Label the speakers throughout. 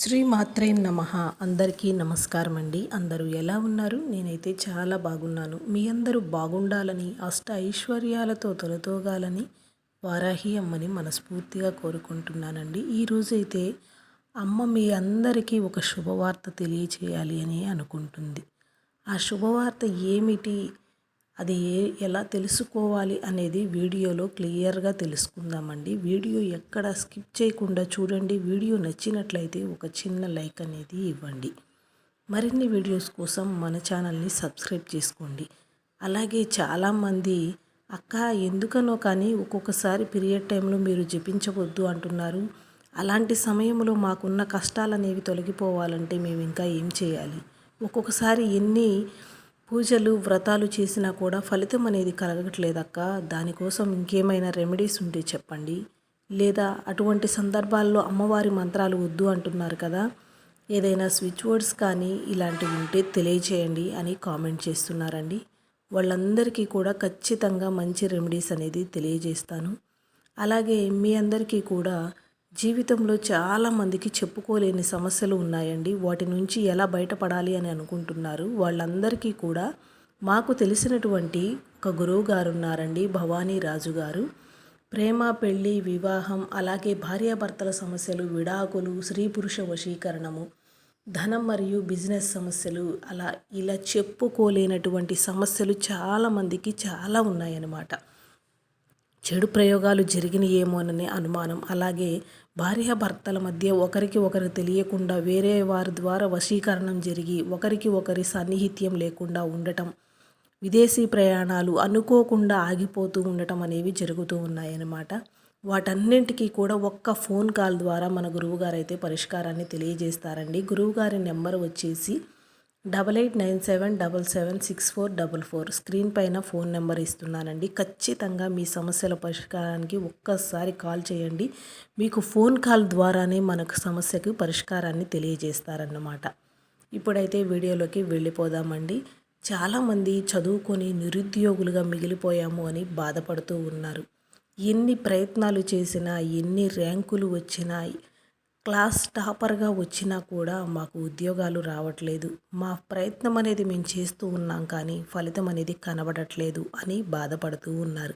Speaker 1: శ్రీ మాత్రే నమ. అందరికీ నమస్కారం అండి అందరూ ఎలా ఉన్నారు? నేనైతే చాలా బాగున్నాను. మీ అందరూ బాగుండాలని అష్ట ఐశ్వర్యాలతో తొలతోగాలని వారాహి అమ్మని మనస్ఫూర్తిగా కోరుకుంటున్నానండి. ఈరోజైతే అమ్మ మీ అందరికీ ఒక శుభవార్త తెలియచేయాలి అని అనుకుంటుంది. ఆ శుభవార్త ఏమిటి? అది ఏ ఎలా తెలుసుకోవాలి అనేది వీడియోలో క్లియర్గా తెలుసుకుందామండి. వీడియో ఎక్కడ స్కిప్ చేయకుండా చూడండి. వీడియో నచ్చినట్లయితే ఒక చిన్న లైక్ అనేది ఇవ్వండి. మరిన్ని వీడియోస్ కోసం మన ఛానల్ని సబ్స్క్రైబ్ చేసుకోండి. అలాగే చాలామంది అక్క ఎందుకనో కానీ ఒక్కొక్కసారి పీరియడ్ టైంలో మీరు జపించవద్దు అంటున్నారు. అలాంటి సమయంలో మాకున్న కష్టాలు అనేవి తొలగిపోవాలంటే మేము ఇంకా ఏం చేయాలి? ఒక్కొక్కసారి ఎన్ని పూజలు వ్రతాలు చేసినా కూడా ఫలితం అనేది కలగట్లేదక్క. దానికోసం ఇంకేమైనా రెమెడీస్ ఉంటే చెప్పండి. లేదా అటువంటి సందర్భాల్లో అమ్మవారి మంత్రాలు వద్దు అంటున్నారు కదా. ఏదైనా స్విచ్ వర్డ్స్ కానీ ఇలాంటివి ఉంటే తెలియచేయండి అని కామెంట్ చేస్తున్నారండి. వాళ్ళందరికీ కూడా ఖచ్చితంగా మంచి రెమెడీస్ అనేది తెలియజేస్తాను. అలాగే మీ అందరికీ కూడా జీవితంలో చాలామందికి చెప్పుకోలేని సమస్యలు ఉన్నాయండి. వాటి నుంచి ఎలా బయటపడాలి అని అనుకుంటున్నారు. వాళ్ళందరికీ కూడా మాకు తెలిసినటువంటి ఒక గురువు గారు ఉన్నారండి భవానీ రాజు గారు. ప్రేమ పెళ్ళి వివాహం అలాగే భార్యాభర్తల సమస్యలు విడాకులు స్త్రీ పురుష వశీకరణము ధనం మరియు బిజినెస్ సమస్యలు అలా ఇలా చెప్పుకోలేనటువంటి సమస్యలు చాలామందికి చాలా ఉన్నాయన్నమాట. చెడు ప్రయోగాలు జరిగినాయేమోననే అనుమానం. అలాగే భార్యాభర్తల మధ్య ఒకరికి ఒకరు తెలియకుండా వేరే వారి ద్వారా వశీకరణం జరిగి ఒకరికి ఒకరి సన్నిహిత్యం లేకుండా ఉండటం విదేశీ ప్రయాణాలు అనుకోకుండా ఆగిపోతూ ఉండటం అనేవి జరుగుతూ ఉన్నాయన్నమాట. వాటన్నింటికీ కూడా ఒక్క ఫోన్ కాల్ ద్వారా మన గురువుగారు అయితే పరిష్కారాన్ని తెలియజేస్తారండి. గురువుగారి నెంబర్ వచ్చేసి double eight nine seven double seven six four double four screen పైన ఫోన్ నెంబర్ ఇస్తున్నానండి. ఖచ్చితంగా మీ సమస్యల పరిష్కారానికి ఒక్కసారి కాల్ చేయండి. మీకు ఫోన్ కాల్ ద్వారానే మనకు సమస్యకు పరిష్కారాన్ని తెలియజేస్తారన్నమాట. ఇప్పుడైతే వీడియోలోకి వెళ్ళిపోదామండి. చాలామంది చదువుకొని నిరుద్యోగులుగా మిగిలిపోయాము అని బాధపడుతూ ఉన్నారు. ఎన్ని ప్రయత్నాలు చేసినా ఎన్ని ర్యాంకులు వచ్చినా క్లాస్ టాపర్గా వచ్చినా కూడా మాకు ఉద్యోగాలు రావట్లేదు. మా ప్రయత్నం అనేది మేము చేస్తూ ఉన్నాం కానీ ఫలితం అనేది కనబడట్లేదు అని బాధపడుతూ ఉన్నారు.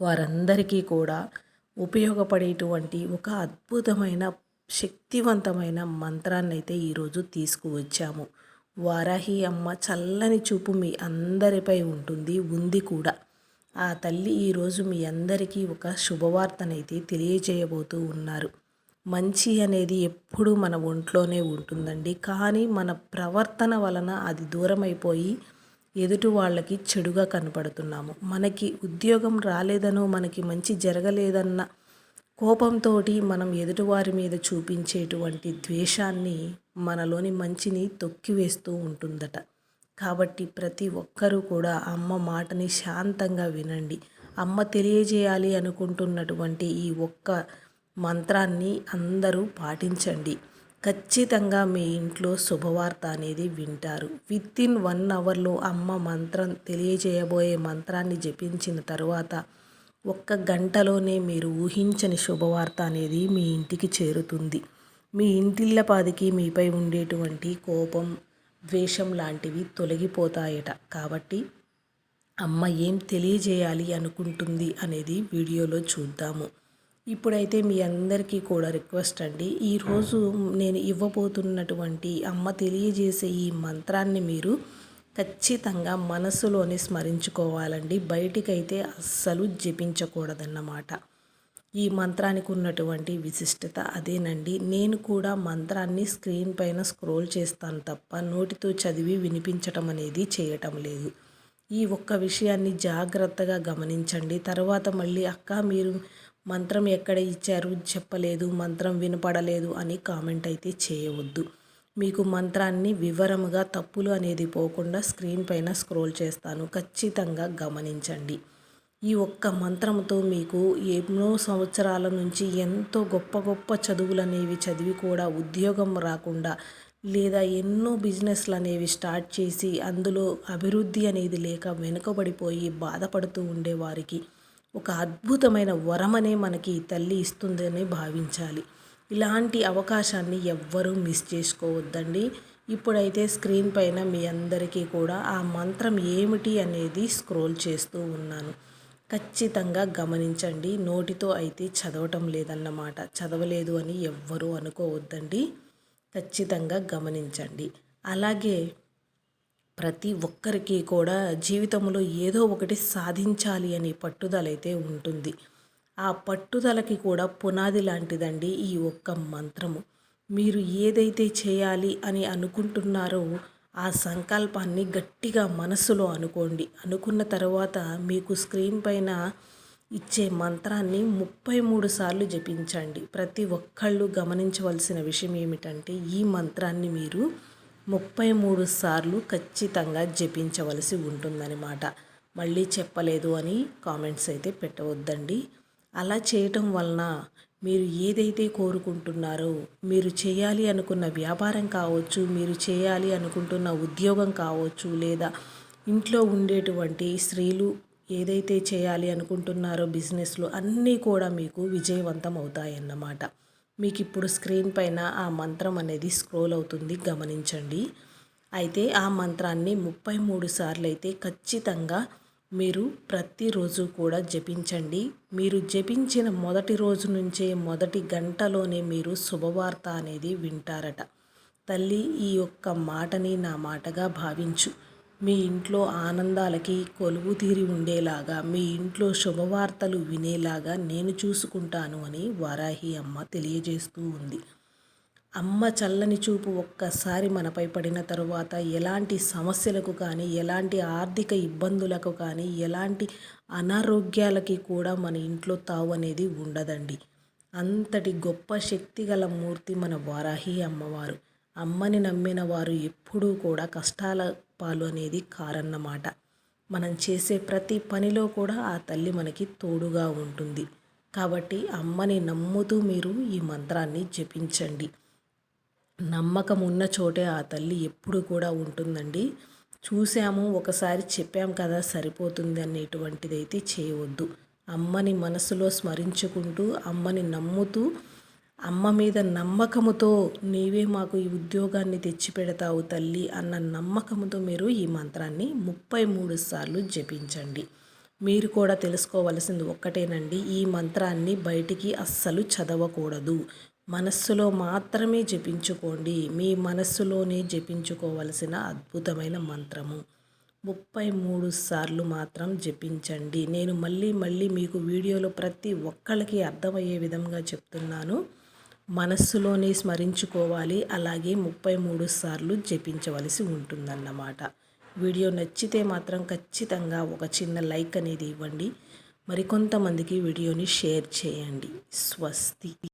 Speaker 1: వారందరికీ కూడా ఉపయోగపడేటువంటి ఒక అద్భుతమైన శక్తివంతమైన మంత్రాన్ని అయితే ఈరోజు తీసుకువచ్చాము. వారాహి అమ్మ చల్లని చూపు మీ అందరిపై ఉంటుంది ఉంది కూడా. ఆ తల్లి ఈరోజు మీ అందరికీ ఒక శుభవార్తనైతే తెలియజేయబోతూ ఉన్నారు. మంచి అనేది ఎప్పుడూ మన ఒంట్లోనే ఉంటుందండి. కానీ మన ప్రవర్తన వలన అది దూరం అయిపోయి ఎదుటి వాళ్ళకి చెడుగా కనపడుతున్నాము. మనకి ఉద్యోగం రాలేదనో మనకి మంచి జరగలేదన్న కోపంతో మనం ఎదుటివారి మీద చూపించేటువంటి ద్వేషాన్ని మనలోని మంచిని తొక్కివేస్తూ ఉంటుందట. కాబట్టి ప్రతి ఒక్కరూ కూడా అమ్మ మాటని శాంతంగా వినండి. అమ్మ తెలియజేయాలి అనుకుంటున్నటువంటి ఈ ఒక్క మంత్రాన్ని అందరూ పాటించండి. ఖచ్చితంగా మీ ఇంట్లో శుభవార్త అనేది వింటారు. విత్ ఇన్ వన్ అవర్లో అమ్మ మంత్రం తెలియజేయబోయే మంత్రాన్ని జపించిన తర్వాత ఒక్క గంటలోనే మీరు ఊహించని శుభవార్త అనేది మీ ఇంటికి చేరుతుంది. మీ ఇంటిల్లపాదికి మీపై ఉండేటువంటి కోపం ద్వేషం లాంటివి తొలగిపోతాయట. కాబట్టి అమ్మ ఏం తెలియజేయాలి అనుకుంటుంది అనేది వీడియోలో చూద్దాము. ఇప్పుడైతే మీ అందరికీ కూడా రిక్వెస్ట్ అండి. ఈరోజు నేను ఇవ్వబోతున్నటువంటి అమ్మ తెలియజేసే ఈ మంత్రాన్ని మీరు ఖచ్చితంగా మనసులోనే స్మరించుకోవాలండి. బయటికైతే అస్సలు జపించకూడదన్నమాట. ఈ మంత్రానికి ఉన్నటువంటి విశిష్టత అదేనండి. నేను కూడా మంత్రాన్ని స్క్రీన్ పైన స్క్రోల్ చేస్తాను తప్ప నోటితో చదివి వినిపించటం అనేది చేయటం లేదు. ఈ ఒక్క విషయాన్ని జాగ్రత్తగా గమనించండి. తర్వాత మళ్ళీ అక్క మీరు మంత్రం ఎక్కడ ఇచ్చారు చెప్పలేదు మంత్రం వినపడలేదు అని కామెంట్ అయితే చేయవద్దు. మీకు మంత్రాన్ని వివరముగా తప్పులు అనేది పోకుండా స్క్రీన్ పైన స్క్రోల్ చేస్తాను. ఖచ్చితంగా గమనించండి. ఈ ఒక్క మంత్రంతో మీకు ఎన్నో సంవత్సరాల నుంచి ఎంతో గొప్ప గొప్ప చదువులు అనేవి చదివి కూడా ఉద్యోగం రాకుండా లేదా ఎన్నో బిజినెస్లు అనేవి స్టార్ట్ చేసి అందులో అభివృద్ధి అనేది లేక వెనుకబడిపోయి బాధపడుతూ ఉండేవారికి ఒక అద్భుతమైన వరమనే మనకి తల్లి ఇస్తుందని భావించాలి. ఇలాంటి అవకాశాన్ని ఎవ్వరూ మిస్ చేసుకోవద్దండి. ఇప్పుడైతే స్క్రీన్ పైన మీ అందరికీ కూడా ఆ మంత్రం ఏమిటి అనేది స్క్రోల్ చేస్తూ ఉన్నాను. ఖచ్చితంగా గమనించండి. నోటితో అయితే చదవటం లేదన్నమాట. చదవలేదు అని ఎవ్వరూ అనుకోవద్దండి. ఖచ్చితంగా గమనించండి. అలాగే ప్రతి ఒక్కరికి కూడా జీవితంలో ఏదో ఒకటి సాధించాలి అనే పట్టుదల అయితే ఉంటుంది. ఆ పట్టుదలకి కూడా పునాది లాంటిదండి ఈ ఒక్క మంత్రము. మీరు ఏదైతే చేయాలి అని అనుకుంటున్నారో ఆ సంకల్పాన్ని గట్టిగా మనసులో అనుకోండి. అనుకున్న తర్వాత మీకు స్క్రీన్ పైన ఇచ్చే మంత్రాన్ని ముప్పై మూడు సార్లు జపించండి. ప్రతి ఒక్కళ్ళు గమనించవలసిన విషయం ఏమిటంటే ఈ మంత్రాన్ని మీరు ముప్పై మూడు సార్లు ఖచ్చితంగా జపించవలసి ఉంటుందన్నమాట మళ్ళీ చెప్పలేదు అని కామెంట్స్ అయితే పెట్టవద్దండి. అలా చేయటం వలన మీరు ఏదైతే కోరుకుంటున్నారో మీరు చేయాలి అనుకున్న వ్యాపారం కావచ్చు మీరు చేయాలి అనుకుంటున్న ఉద్యోగం కావచ్చు లేదా ఇంట్లో ఉండేటువంటి స్త్రీలు ఏదైతే చేయాలి అనుకుంటున్నారో బిజినెస్లో అన్నీ కూడా మీకు విజయవంతం అవుతాయన్నమాట. మీకు ఇప్పుడు స్క్రీన్ పైన ఆ మంత్రం అనేది స్క్రోల్ అవుతుంది గమనించండి. అయితే ఆ మంత్రాన్ని ముప్పై మూడు సార్లు అయితే ఖచ్చితంగా మీరు ప్రతిరోజు కూడా జపించండి. మీరు జపించిన మొదటి రోజు నుంచే మొదటి గంటలోనే మీరు శుభవార్త అనేది వింటారట. తల్లి ఈ యొక్క మాటని నా మాటగా భావించు. మీ ఇంట్లో ఆనందాలకి కొలువు తీరి ఉండేలాగా మీ ఇంట్లో శుభవార్తలు వినేలాగా నేను చూసుకుంటాను అని వారాహి అమ్మ తెలియజేస్తూ ఉంది. అమ్మ చల్లని చూపు ఒక్కసారి మనపై పడిన తరువాత ఎలాంటి సమస్యలకు కానీ ఎలాంటి ఆర్థిక ఇబ్బందులకు కానీ ఎలాంటి అనారోగ్యాలకి కూడా మన ఇంట్లో తావు అనేది ఉండదండి. అంతటి గొప్ప శక్తి గల మూర్తి మన వారాహి అమ్మవారు. అమ్మని నమ్మిన వారు ఎప్పుడూ కూడా కష్టాల పాలు అనేది కారన్నమాట. మనం చేసే ప్రతి పనిలో కూడా ఆ తల్లి మనకి తోడుగా ఉంటుంది. కాబట్టి అమ్మని నమ్ముతూ మీరు ఈ మంత్రాన్ని జపించండి. నమ్మకం ఉన్న చోటే ఆ తల్లి ఎప్పుడు కూడా ఉంటుందండి. చూసాము ఒకసారి చెప్పాం కదా సరిపోతుంది అనేటువంటిది అయితే చేయవద్దు. అమ్మని మనసులో స్మరించుకుంటూ అమ్మని నమ్ముతూ అమ్మ మీద నమ్మకముతో నీవే మాకు ఈ ఉద్యోగాన్ని తెచ్చిపెడతావు తల్లి అన్న నమ్మకముతో మీరు ఈ మంత్రాన్ని ముప్పై మూడు సార్లు జపించండి. మీరు కూడా తెలుసుకోవలసింది ఒక్కటేనండి ఈ మంత్రాన్ని బయటికి అస్సలు చదవకూడదు. మనస్సులో మాత్రమే జపించుకోండి. మీ మనస్సులోనే జపించుకోవలసిన అద్భుతమైన మంత్రము. ముప్పై మూడు సార్లు మాత్రం జపించండి. నేను మళ్ళీ మళ్ళీ మీకు వీడియోలో ప్రతి ఒక్కళ్ళకి అర్థమయ్యే విధంగా చెప్తున్నాను. మనస్సులోనే స్మరించుకోవాలి. అలాగే ముప్పై మూడు సార్లు జపించవలసి ఉంటుందన్నమాట. వీడియో నచ్చితే మాత్రం ఖచ్చితంగా ఒక చిన్న లైక్ అనేది ఇవ్వండి. మరికొంతమందికి వీడియోని షేర్ చేయండి. స్వస్తి.